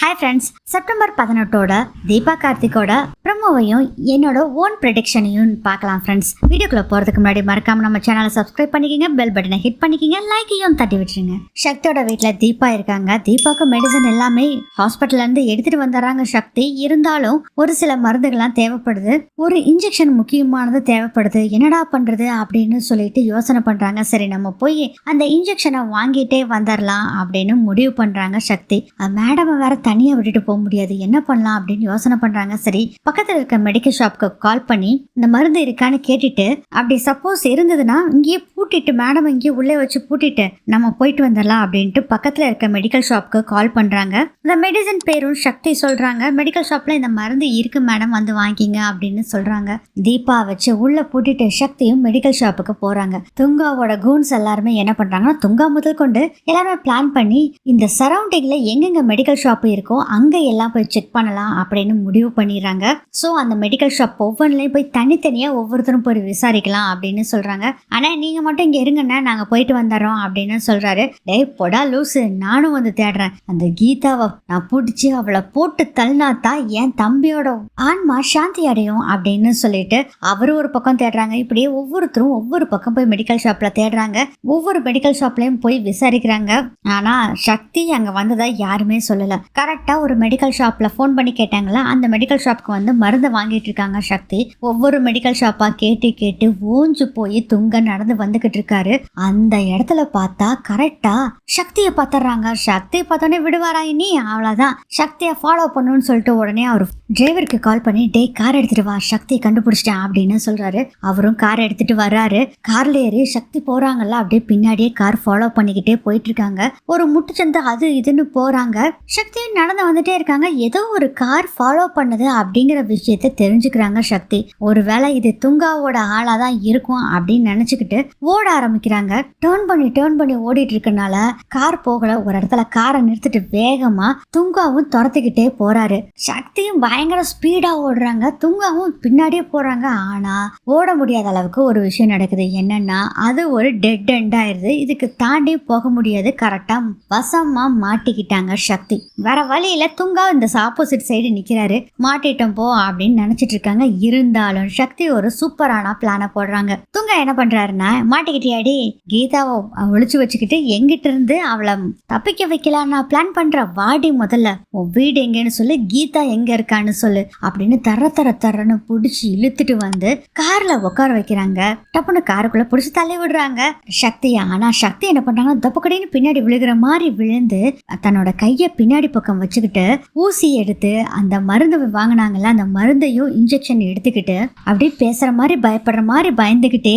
Hi friends September பதினெட்டோட தீபா கார்த்திகோட ப்ரமோவையும் என்னோட ஓன் ப்ரெடிக்ஷனையும் பார்க்கலாம் ஃப்ரெண்ட்ஸ் வீடியோக்குள்ள போகிறதுக்கு முன்னாடி மறக்காமல் நம்ம சேனலை சப்ஸ்கிரைப் பண்ணிக்கிங்க பெல் பட்டனை ஹிட் பண்ணிக்கிங்க லைக்கையும் தட்டி விட்டுருங்க. சக்தியோட வீட்டில் தீபா இருக்காங்க. தீபாவுக்கு மெடிசன் எல்லாமே ஹாஸ்பிட்டல்ல இருந்து வந்துடுறாங்க சக்தி. இருந்தாலும் ஒரு சில மருந்துகள்லாம் தேவைப்படுது. ஒரு இன்ஜெக்ஷன் முக்கியமானது தேவைப்படுது. என்னடா பண்ணுறது அப்படின்னு சொல்லிட்டு யோசனை பண்ணுறாங்க சரி நம்ம போய் அந்த இன்ஜெக்ஷனை வாங்கிட்டே வந்துடலாம் அப்படின்னு முடிவு பண்ணுறாங்க சக்தி. மேடம் வேற தனியா விட்டுட்டு போக முடியாது. என்ன பண்ணலாம் அப்படின்னு யோசனை பண்றாங்க. சரி பக்கத்துல இருக்க மெடிக்கல் ஷாப்க்கு கால் பண்ணி இந்த மருந்து இருக்கான்னு கேட்டுட்டு அப்படி சப்போஸ் இருந்ததுன்னா இங்கேயே பூட்டிட்டு மேடம் இங்கேயே உள்ளே வச்சு பூட்டிட்டு நம்ம போயிட்டு வந்துடலாம் அப்படின்ட்டு பக்கத்துல இருக்க மெடிக்கல் ஷாப்க்கு கால் பண்றாங்க. இந்த மெடிசன் பேரும் சக்தி சொல்றாங்க. மெடிக்கல் ஷாப்ல இந்த மருந்து இருக்கு மேடம் வந்து வாங்கிங்க அப்படின்னு சொல்றாங்க. தீபா வச்சு உள்ள பூட்டிட்டு சக்தியும் மெடிக்கல் ஷாப்புக்கு போறாங்க. துங்காவோட கூன்ஸ் எல்லாருமே என்ன பண்றாங்கன்னா துங்கா முதல் கொண்டு எல்லாருமே பிளான் பண்ணி இந்த சரௌண்டிங்கில் எங்கெங்க மெடிக்கல் ஷாப் இருக்கோ அங்க எல்லாம் போய் செக் பண்ணலாம் அப்படின்னு முடிவு பண்ணிடுறாங்க. ஸோ அந்த மெடிக்கல் ஷாப் ஒவ்வொன்றிலையும் போய் தனித்தனியா ஒவ்வொருத்தரும் போய் விசாரிக்கலாம் அப்படின்னு சொல்றாங்க. ஆனா நீங்க மட்டும் இங்க இருங்கண்ணா நாங்க போயிட்டு வந்துடுறோம் அப்படின்னு சொல்றாரு. டேய் பொடா லூசு நானும் வந்து தேடுறேன். அந்த கீதாவை நான் பிடிச்சி அவளை போட்டு தள்ளினா தான் என் தம்பியோட ஆன்மா சாந்தி அடையும் அப்படின்னு சொல்லிட்டு அவரு ஒரு பக்கம் தேடுறாங்க. இப்படியே ஒவ்வொருத்தரும் ஒவ்வொரு பக்கம் போய் மெடிக்கல் ஷாப்ல தேடுறாங்க. ஒவ்வொரு மெடிக்கல் ஷாப்லயும் போய் விசாரிக்கிறாங்க. ஆனா சக்தி அங்க வந்ததா யாருமே சொல்லல. கரெக்டா ஒரு மெடிக்கல் ஷாப்ல ஃபோன் பண்ணி கேட்டாங்களா அந்த மெடிக்கல் ஷாப்க்கு வந்து மருந்தை வாங்கிட்டு இருக்காங்க சக்தி. ஒவ்வொரு மெடிக்கல் ஷாப்பா கேட்டு கேட்டு ஓஞ்சு போய் துங்க நடந்து வந்துகிட்டு இருக்காரு. அந்த இடத்துல பார்த்தா கரெக்டா சக்தியை பார்த்துறாங்க சக்தியை பார்த்தோன்னே விடுவாரா இனி? அவ்வளோதான் சக்தியை ஃபாலோ பண்ணணும்னு சொல்லிட்டு உடனே அவர் டிரைவருக்கு கால் பண்ணி டே கார் எடுத்துட்டு வா சக்தியை கண்டுபிடிச்சிட்டேன் அப்படின்னு சொல்றாரு. அவரும் கார் எடுத்துட்டு வர்றாரு. கார்ல ஏறி சக்தி போறாங்கல்ல அப்படியே பின்னாடியே கார் ஃபாலோ பண்ணிக்கிட்டே போயிட்டு இருக்காங்க. ஒரு முட்டுச்சந்து அது இதுன்னு போறாங்க. சக்தியும் நடந்து வந்துட்டே இருக்காங்க. ஏதோ ஒரு கார் ஃபாலோ பண்ணுது அப்படிங்கிற விஷயத்த தெரிஞ்சுக்கிறாங்க சக்தி. ஒருவேளை இது துங்காவோட ஆளா தான் இருக்கும் அப்படின்னு நினைச்சுக்கிட்டு ஓட ஆரம்பிக்கிறாங்க. டேர்ன் பண்ணி டேர்ன் பண்ணி ஓடிட்டு இருக்கனால கார் போகல. ஒரு இடத்துல காரை நிறுத்திட்டு வேகமா துங்காவும் துரத்திக்கிட்டே போறாரு. சக்தியும் பயங்கர ஸ்பீடா ஓடுறாங்க. துங்காவும் பின்னாடியே போறாங்க. ஆனா ஓட முடியாத அளவுக்கு ஒரு விஷயம் நடக்குது. என்னன்னா அது ஒரு டெட் எண்ட் ஆயிருது. இதுக்கு தாண்டி போக முடியாது. கரெக்டா வசமா மாட்டிக்கிட்டாங்க சக்தி. வேற வழியில துங்கா இந்த ஆப்போசிட் சைடு நிக்கிறாரு. மாட்டிட்டோம் போ அப்படின்னு நினைச்சிட்டு இருக்காங்க. இருந்தாலும் சக்தி ஒரு சூப்பரான பிளான போடுறாங்க. துங்கா என்ன பண்ணுறாருன்னா மாட்டிக்கிட்டியாடி கீதாவை ஒழிச்சு வச்சுக்கிட்டு எங்கிட்ட இருந்து அவளை தப்பிக்க வைக்கலாம்னா பிளான் பண்ற வாடி முதல்ல. உன் வீடு எங்கன்னு சொல்லு கீதா எங்கே இருக்கான்னு சொல்லு அப்படின்னு தர தர தரன்னு பிடிச்சி இழுத்துட்டு வந்து காரில் உட்கார வைக்கிறாங்க. டப்புன்னு காருக்குள்ளே பிடிச்சி தள்ளி விடுறாங்க. சக்தியா ஆனால் சக்தி என்ன பண்ணுறாங்கன்னா தப்புக்கடின்னு பின்னாடி விழுகிற மாதிரி விழுந்து தன்னோட கையை பின்னாடி பக்கம் வச்சுக்கிட்டு ஊசி எடுத்து அந்த மருந்து வாங்கினாங்கல்ல அந்த மருந்தையும் இன்ஜெக்ஷன் எடுத்துக்கிட்டு அப்படியே பேசுகிற மாதிரி பயப்படுற மாதிரி பயந்துகிட்டே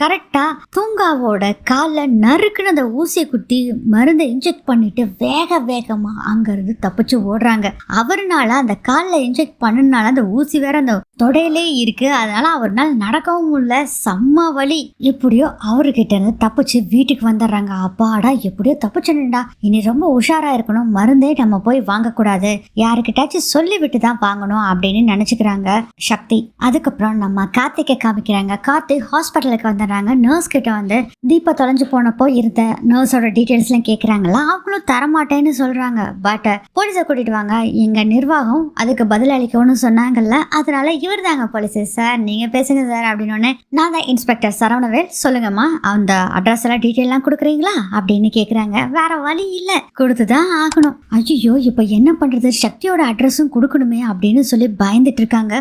கரெக்டாக தூங்காவோட காலில் நறுக்குன்னு அந்த ஊசியை குத்தி மருந்தை இன்ஜெக்ட் பண்ணிட்டு வேக வேகமாக அங்கேருந்து தப்பிச்சு ஓடுறாங்க. அவர்னால அந்த காலில் இன்ஜெக்ட் பண்ணனால அந்த ஊசி வேற அந்த தொடையிலே இருக்கு. அதனால அவர்னால் நடக்கவும் முடியல. செம்ம வலி. எப்படியோ அவர்கிட்ட இருந்து தப்பிச்சு வீட்டுக்கு வந்துடுறாங்க. அப்பாடா எப்படியோ தப்பிச்சுடா இனி ரொம்ப உஷாராக இருக்கணும். மருந்தே நம்ம போய் வாங்கக்கூடாது. யாருக்கிட்டாச்சும் சொல்லிவிட்டு தான் வாங்கணும் அப்படின்னு நினச்சிக்கிறாங்க சக்தி. அதுக்கப்புறம் நம்ம கார்த்திகை காமிக்கிறாங்க. கார்த்திக் ஹாஸ்பிட்டலுக்கு வந்துடுறாங்க நர்ஸ் கிட்ட வந்து தீபா தொலைஞ்சு போனப்போ இருந்த நர்ஸோட டீட்டெயில்ஸ்லாம் கேட்குறாங்களா அவங்களும் தரமாட்டேன்னு சொல்றாங்க. பட் போலீஸை கூட்டிட்டு வாங்க. எங்க நிர்வாகம் அதுக்கு பதில் அளிக்கணும்னு சொன்னாங்கல்ல அதனால இவர் தாங்க போலீஸு சார் நீங்க பேசுங்க சார் அப்படின்னு நான் தான் இன்ஸ்பெக்டர் சரவணவேல். சொல்லுங்கம்மா அந்த அட்ரஸ் எல்லாம் டீட்டெயிலாம் கொடுக்குறீங்களா? அப்படின்னு கேட்குறாங்க வேற வழி இல்லை. கொடுத்து தான் ஆகணும். ஐயோ இப்போ என்ன பண்றது? சக்தியோட அட்ரஸும் கொடுக்கணுமே அப்படின்னு சொல்லி பயந்துட்டு இருக்காங்க.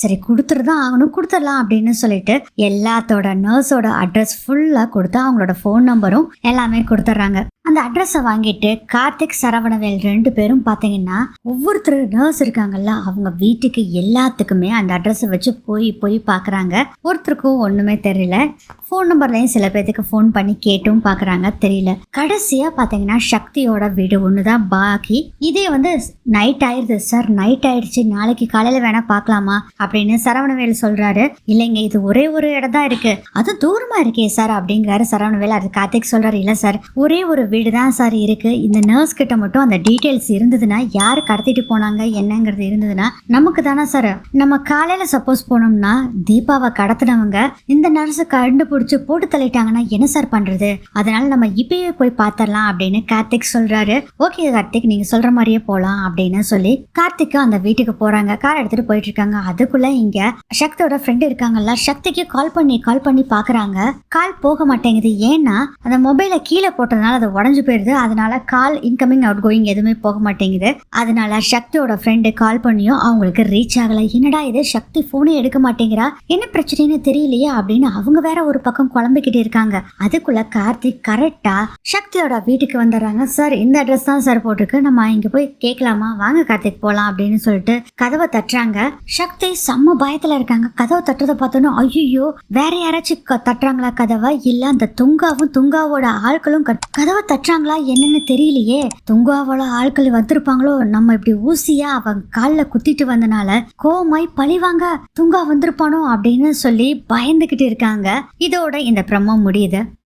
சரி கொடுத்துட்டு தான் ஆகணும். கொடுத்துடலாம் அப்படின்னு சொல்லிட்டு எல்லாத்தோட நர்ஸோட அட்ரஸ் ஃபுல்லாக கொடுத்து அவங்களோட ஃபோன் நம்பரும் எல்லாமே கொடுத்துட்றாங்க அந்த அட்ரஸை வாங்கிட்டு கார்த்திக் சரவணவேல் ரெண்டு பேரும் பார்த்தீங்கன்னா ஒவ்வொருத்தர் நர்ஸ் இருக்காங்கல்ல அவங்க வீட்டுக்கு எல்லாத்துக்குமே அந்த அட்ரஸை வச்சு போய் போய் பார்க்குறாங்க ஒருத்தருக்கும் ஒன்றுமே தெரியல. ஃபோன் நம்பர்லையும் சில பேர்த்துக்கு ஃபோன் பண்ணி கேட்டும் பார்க்குறாங்க தெரியல. கடைசியாக பார்த்தீங்கன்னா சக்தியோட வீடு ஒன்று தான் பாக்கி. இதே வந்து நைட் ஆயிடுது சார் நைட் ஆயிடுச்சு. நாளைக்கு காலையில் வேணால் பார்க்கலாமா அப்படின்னு சரவணவேல் சொல்கிறாரு இல்லைங்க இது ஒரே ஒரு இடம் தான் இருக்குது அது தூரமாக இருக்கே சார் அப்படிங்கிறாரு சரவணவேல். அது கார்த்திக் சொல்கிறாரு இல்லை சார் ஒரே ஒரு வீடு தான் சார் இருக்கு. இந்த நர்ஸ் கிட்ட மட்டும் அந்த டீட்டெயில்ஸ் இருந்ததுன்னா யார் கடத்திட்டு போனாங்க என்னங்கிறது இருந்ததுன்னா நமக்கு தானே சார் நம்ம காலையில் சப்போஸ் போனோம்னா தீபாவை கடத்தினவங்க இந்த நர்ஸை கண்டுபிடிச்சி போட்டு தள்ளிட்டாங்கன்னா என்ன சார் பண்றது? அதனால நம்ம இப்பயே போய் பார்த்துடலாம் அப்படின்னு கார்த்திக் சொல்றாரு. ஓகே கார்த்திக் நீங்க சொல்ற மாதிரியே போகலாம் அப்படின்னு சொல்லி கார்த்திக் அந்த வீட்டுக்கு போறாங்க. கார் எடுத்துகிட்டு போயிட்டு இருக்காங்க. அதுக்குள்ளே இங்கே சக்தியோட ஃப்ரெண்டு இருக்காங்கல்ல சக்திக்கு கால் பண்ணி கால் பண்ணி பாக்குறாங்க. கால் போக மாட்டேங்குது. ஏன்னா அந்த மொபைலை கீழே போட்டதுனால அதை உடஞ்சு போயிடுது. அதனால கால் இன்கமிங் அவுட் கோயிங் எதுவுமே போக மாட்டேங்குது. அதனால சக்தியோட ஃப்ரெண்டு கால் பண்ணியும் அவங்களுக்கு ரீச் ஆகல. என்னடா இது? சக்தி போனே எடுக்க மாட்டேங்கிறா? என்ன பிரச்சனைன்னு தெரியலையே அப்படின்னு அவங்க வேற ஒரு பக்கம் குழம்பிக்கிட்டு இருக்காங்க. அதுக்குள்ள கார்த்திக் கரெக்டா சக்தியோட வீட்டுக்கு வந்துடுறாங்க. சார் இந்த அட்ரஸ் தான் சார் போட்டிருக்கு. நம்ம இங்க போய் கேட்கலாமா வாங்க கார்த்திக் போலாம். அப்படின்னு சொல்லிட்டு கதவை தட்டுறாங்க. சக்தி செம்ம பயத்துல இருக்காங்க. கதவை தட்டுறதை பார்த்தோன்னா ஐயோ வேற யாராச்சும் க- தட்டுறாங்களா கதவை? இல்ல அந்த துங்காவும் துங்காவோட ஆட்களும் கதவை தட்டுறாங்களா என்னன்னு தெரியலையே. துங்காவோட ஆட்கள் வந்திருப்பாங்களோ நம்ம இப்படி ஊசியா அவன் காலில் குத்திட்டு வந்தனால கோமாய் பழிவாங்க துங்கா வந்திருப்பானோ அப்படின்னு சொல்லி பயந்துகிட்டு இருக்காங்க. இதோட இந்த பிரம்மம் முடியுது.